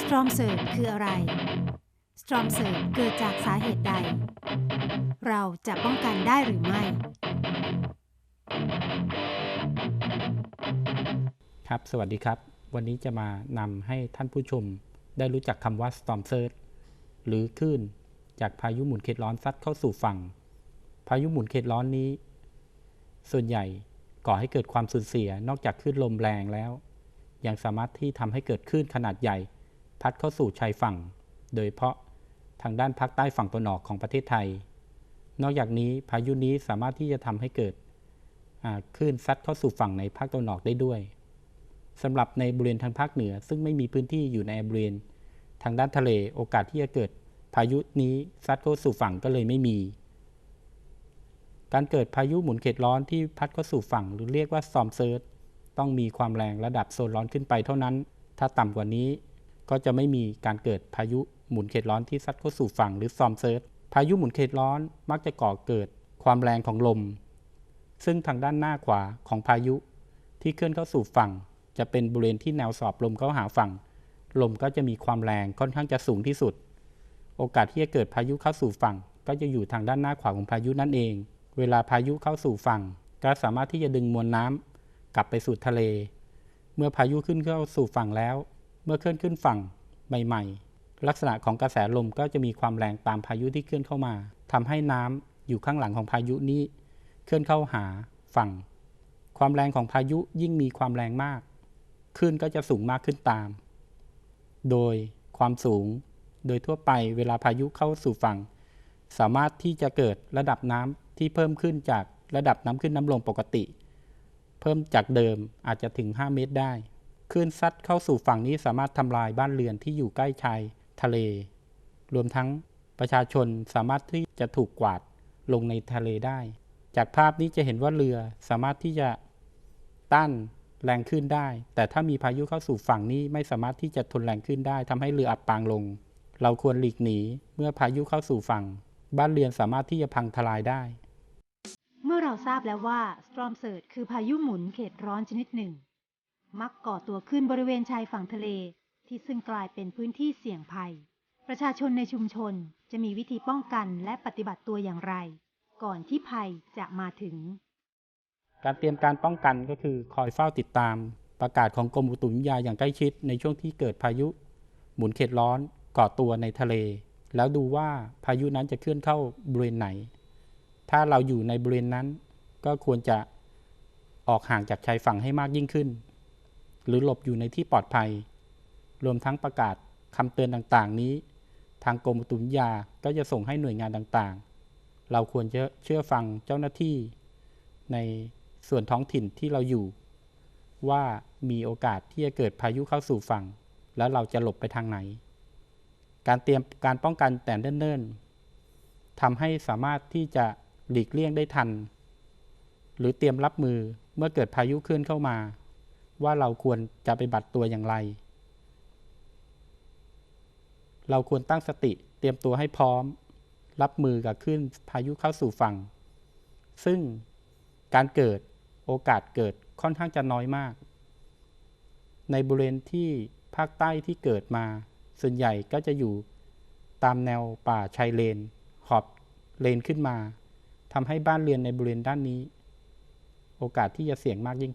Storm Surge คืออะไร Storm Surge เกิดจากสาเหตุใด เราจะป้องกันได้หรือไม่ ครับ สวัสดีครับ วันนี้จะมานำให้ท่านผู้ชมได้รู้จักคำว่า storm surge หรือคลื่นจากพายุหมุนเขตร้อนซัดเข้าสู่ฝั่ง พายุหมุนเขตร้อนนี้ ส่วนใหญ่ก่อให้เกิดความสูญเสียนอกจากคลื่นลมแรงแล้ว ยังสามารถที่ทำให้เกิดคลื่นขนาดใหญ่ พัดเข้าสู่ชายฝั่ง โดยเฉพาะทางด้านภาคใต้ฝั่งตะวันออกของประเทศไทย นอกจากนี้พายุนี้สามารถที่จะทำให้เกิดคลื่นซัดเข้าสู่ฝั่งในภาคตะวันออกได้ด้วยสำหรับในบริเวณทางภาคเหนือ ซึ่งไม่มีพื้นที่อยู่ในบริเวณทางด้านทะเลโอกาสที่จะเกิดพายุนี้ซัดเข้าสู่ฝั่งก็เลยไม่มี การเกิดพายุหมุนเขตร้อนที่พัดเข้าสู่ฝั่งหรือเรียกว่าซอมเซิร์ ต้องมีความแรงระดับโซนร้อนขึ้นไปเท่านั้น ถ้าต่ำกว่านี้ก็จะไม่มีการเกิดพายุหมุนเขตร้อนที่ซัดเข้าสู่ฝั่งหรือซอมเซิร์ตพายุหมุนเขตร้อนมักจะก่อเกิดความแรงของลม ซึ่งทางด้านหน้าขวาของพายุ ที่เคลื่อนเข้าสู่ฝั่ง จะเป็นบริเวณที่แนวสอบลมเข้าหาฝั่ง ลมก็จะมีความแรงค่อนข้างจะสูงที่สุด โอกาสที่จะเกิดพายุเข้าสู่ฝั่ง ก็จะอยู่ทางด้านหน้าขวาของพายุนั่นเอง เวลาพายุเข้าสู่ฝั่ง ก็สามารถที่จะดึงมวลน้ำ กลับไปสู่ทะเล เมื่อพายุขึ้นเข้าสู่ฝั่งแล้ว เมื่อเคลื่อนขึ้นฝั่งใหม่ ๆ ลักษณะของกระแสลมก็จะมีความแรงตามพายุที่เคลื่อนเข้ามาทำให้น้ำอยู่ข้างหลังของพายุนี้ เคลื่อนเข้าหาฝั่ง ความแรงของพายุยิ่งมีความแรงมากคลื่นก็จะสูงมากขึ้นตาม โดยความสูงโดยทั่วไปเวลาพายุเข้าสู่ฝั่ง สามารถที่จะเกิดระดับน้ำที่เพิ่มขึ้นจากระดับน้ำขึ้นน้ำลงปกติ พิ่มจากเดิมอาจจะถึง 5 เมตรได้คลื่นซัดเข้าสู่ฝั่งนี้สามารถทำลายบ้านเรือนที่อยู่ใกล้ชายทะเล รวมทั้งประชาชนสามารถที่จะถูกกวาดลงในทะเลได้ จากภาพนี้จะเห็นว่าเรือสามารถที่จะต้านแรงขึ้นได้ แต่ถ้ามีพายุเข้าสู่ฝั่งนี้ไม่สามารถที่จะทนแรงขึ้นได้ทำให้เรืออับปางลง เราควรหลีกหนีเมื่อพายุเข้าสู่ฝั่ง บ้านเรือนสามารถที่จะพังทลายได้ เมื่อเราทราบแล้วว่า Storm Surge คือพายุหมุนเขตร้อนชนิดหนึ่ง มักก่อตัวขึ้นบริเวณชายฝั่งทะเลที่ซึ่งกลายเป็นพื้นที่เสี่ยงภัย ประชาชนในชุมชนจะมีวิธีป้องกันและปฏิบัติตัวอย่างไร ก่อนที่ภัยจะมาถึง การเตรียมการป้องกันก็คือคอยเฝ้าติดตาม ประกาศของกรมอุตุนิยมวิทยาอย่างใกล้ชิดในช่วงที่เกิดพายุ หมุนเขตร้อนก่อตัวในทะเล แล้วดูว่าพายุนั้นจะเคลื่อนเข้าบริเวณไหน ถ้าเราอยู่ในบริเวณนั้น ก็ควรจะออกห่างจากชายฝั่งให้มากยิ่งขึ้น หรือหลบอยู่ในที่ปลอดภัย รวมทั้งประกาศคำเตือนต่างๆ นี้ ทางกรมอุตุนิยมวิทยาก็จะส่งให้หน่วยงานต่างๆ เราควรจะเชื่อฟังเจ้าหน้าที่ในส่วนท้องถิ่นที่เราอยู่ ว่ามีโอกาสที่จะเกิดพายุเข้าสู่ฝั่ง แล้วเราจะหลบไปทางไหน การเตรียมการป้องกันแต่เนิ่นๆทำให้สามารถที่จะ หลีกเลี่ยงได้ทัน หรือเตรียมรับมือเมื่อเกิดพายุเคลื่อนเข้ามา ว่าเราควรจะไปบัตรตัวอย่างไร เราควรตั้งสติเตรียมตัวให้พร้อม รับมือกับคลื่นพายุเข้าสู่ฝั่ง ซึ่งการเกิดโอกาสเกิดค่อนข้างจะน้อยมาก ในบริเวณที่ภาคใต้ที่เกิดมา ส่วนใหญ่ก็จะอยู่ตามแนวป่าชายเลน ขอบเลนขึ้นมา ทำให้บ้านเรือนในบริเวณด้านนี้ โอกาสที่จะเสี่ยงมากยิ่ง